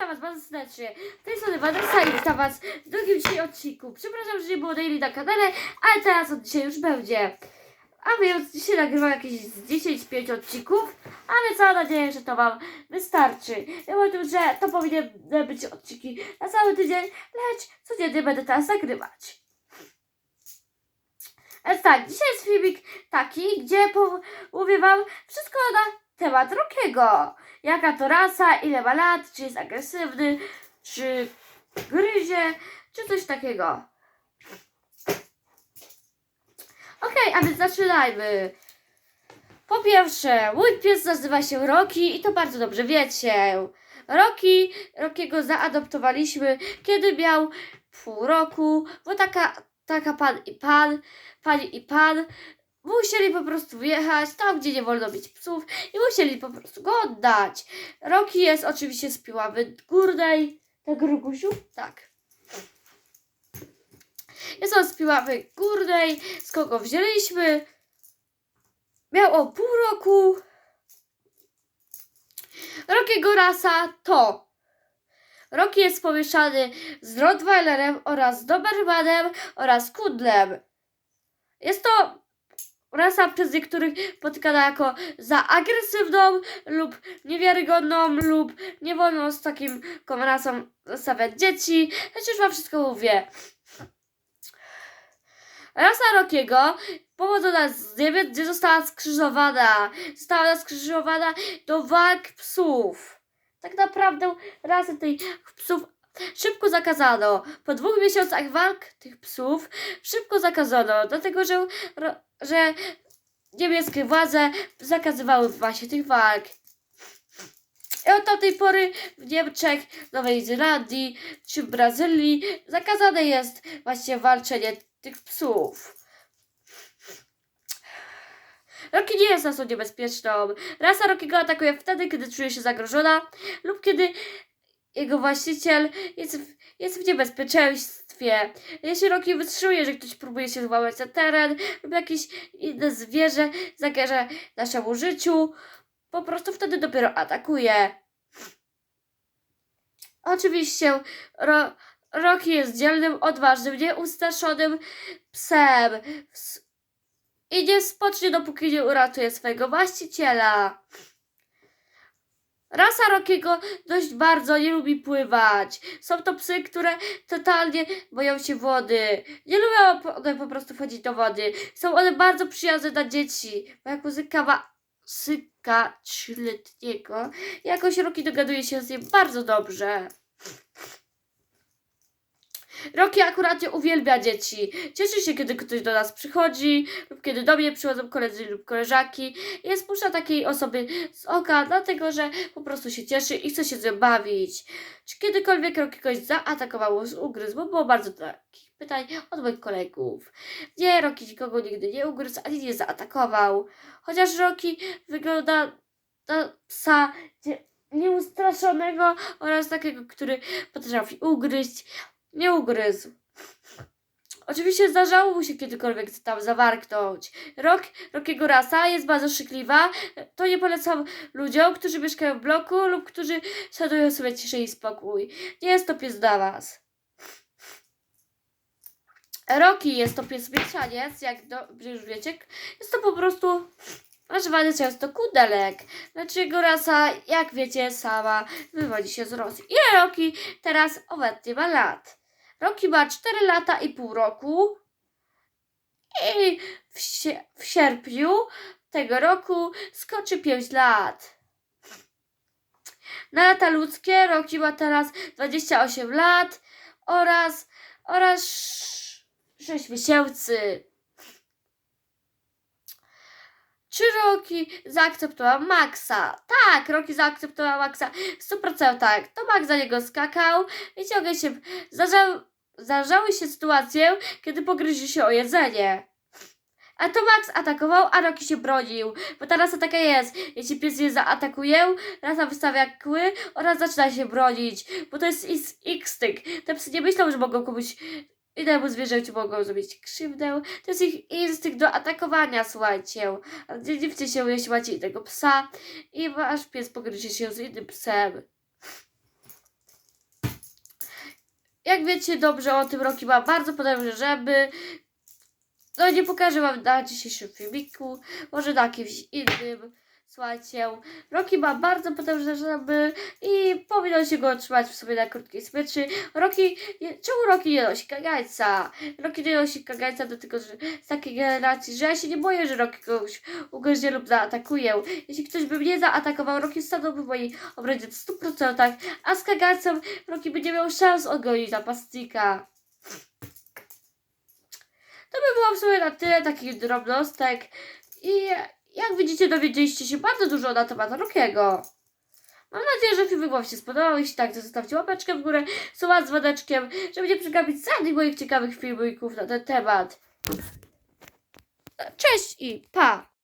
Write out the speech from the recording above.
Witam was bardzo serdecznie. Z tej strony Vanessa i witam was w drugim dzisiaj odcinku. Przepraszam, że nie było daily na kanale, ale teraz od dzisiaj już będzie. A więc dzisiaj nagrywam jakieś z 10-5 odcinków, a więc mam nadzieję, że to wam wystarczy. Ja tym, że to powinny być odcinki na cały tydzień, lecz codziennie będę teraz nagrywać. Więc tak, dzisiaj jest filmik taki, gdzie mówię wam wszystko na temat Rokiego. Jaka to rasa, ile ma lat, czy jest agresywny, czy gryzie, czy coś takiego. Okej, a więc zaczynajmy. Po pierwsze, mój pies nazywa się Roki i to bardzo dobrze wiecie. Roki, Rokiego zaadoptowaliśmy, kiedy miał pół roku, bo taka, taka pan i pan, pani i pan musieli po prostu wjechać tam, gdzie nie wolno mieć psów i musieli po prostu go oddać. Roki jest oczywiście z Piławy Górnej. Tak, Rugusiu? Tak. Jest on z Piławy Górnej. Z kogo wzięliśmy? Miał o pół roku. Rokiego rasa to Roki jest pomieszany z Rottweilerem oraz Dobermanem oraz Kudlem. Jest to rasa przez niektórych spotykana jako za agresywną lub niewiarygodną lub nie wolno z takim rasą zostawiać dzieci. Lecz już wam wszystko mówię. Rasa Rokiego powodzona z Niemiec, gdzie została skrzyżowana. Została skrzyżowana do walk psów. Tak naprawdę rasę tych psów szybko zakazano. Po dwóch miesiącach walk tych psów szybko zakazano, dlatego że, że niemieckie władze zakazywały właśnie tych walk. I od tamtej pory w Niemczech, Nowej Zelandii czy Brazylii zakazane jest właśnie walczenie tych psów. Roki nie jest rasą niebezpieczną. Rasa Rokiego atakuje wtedy, kiedy czuje się zagrożona lub kiedy jego właściciel jest w, jest w niebezpieczeństwie. Jeśli Roki wytrzymuje, że ktoś próbuje się złamać na teren lub jakieś inne zwierzę zagraża naszemu życiu, po prostu wtedy dopiero atakuje. Oczywiście ro, Roki jest dzielnym, odważnym, nieustraszonym psem S- i nie spocznie, dopóki nie uratuje swojego właściciela. Rasa Rokiego dość bardzo nie lubi pływać. Są to psy, które totalnie boją się wody. Nie lubią one po prostu wchodzić do wody. Są one bardzo przyjazne dla dzieci. Bo jak muzyka ma syka trzyletniego, jakoś Roki dogaduje się z nim bardzo dobrze. Roki akurat uwielbia dzieci. Cieszy się, kiedy ktoś do nas przychodzi, lub kiedy do mnie przychodzą koledzy lub koleżanki. Nie spuszcza takiej osoby z oka, dlatego że po prostu się cieszy i chce się z bawić. Czy kiedykolwiek Roki kogoś zaatakował ugryzł? Bo było bardzo takich pytań od moich kolegów. Nie, Roki nikogo nigdy nie ugryzł, ani nie zaatakował. Chociaż Roki wygląda na psa nie- nieustraszonego oraz takiego, który potrafi ugryźć. Nie ugryzł. Oczywiście zdarzało mu się kiedykolwiek tam zawarknąć. Rok, Rokiego rasa jest bardzo szykliwa. To nie polecam ludziom, którzy mieszkają w bloku lub którzy szanują sobie ciszę i spokój. Nie jest to pies dla was. Roki jest to pies mieszaniec, jak dobrze już wiecie. Jest to po prostu nazywany często kudelek. Znaczy jego rasa, jak wiecie, sama wywodzi się z Rosji. Ile Roki teraz obecnie ma lat? Roki ma 4 lata i pół roku. I w, w sierpniu tego roku skoczy 5 lat. Na lata ludzkie Roki ma teraz 28 lat oraz, oraz 6 miesięcy. Czy Roki zaakceptował Maxa? Tak, Roki zaakceptował Maxa w 100%. To Max za niego skakał i ciągle się zdarzały, się sytuacje, kiedy pogryźli się o jedzenie. A to Max atakował, a Roki się bronił. Bo ta rasa taka jest. Jeśli pies je zaatakuje, rasa wystawia kły oraz zaczyna się bronić. Bo to jest is- instynkt. Te psy nie myślą, że mogą komuś innemu zwierzęciu mogą zrobić krzywdę. To jest ich instynkt do atakowania, słuchajcie. Nie dziwcie się, jeśli macie innego psa i wasz pies pogryzie się z innym psem. jak wiecie dobrze o tym, Roki ma bardzo potężne zęby. No nie pokażę wam na dzisiejszym filmiku, może na jakimś innym. Słuchajcie, Roki ma bardzo potężne zęby i powinno się go trzymać w sobie na krótkiej smyczy. Nie, czemu Roki nie nosi kagańca? Roki nie nosi kagańca dlatego, że z takiej generacji, że ja się nie boję, że Roki kogoś ugryzie lub zaatakuje. Jeśli ktoś by mnie zaatakował, Roki stanąłby w mojej obronie w 100%, a z kagańcem Roki by nie miał szans ogonić napastnika. To by było w sumie na tyle takich drobnostek i jak widzicie dowiedzieliście się bardzo dużo na temat Rokiego. Mam nadzieję, że filmik Wam się spodobał. Jeśli tak, to zostawcie łapeczkę w górę, suba z dzwoneczkiem, żeby nie przegapić żadnych moich ciekawych filmików na ten temat. Cześć i pa!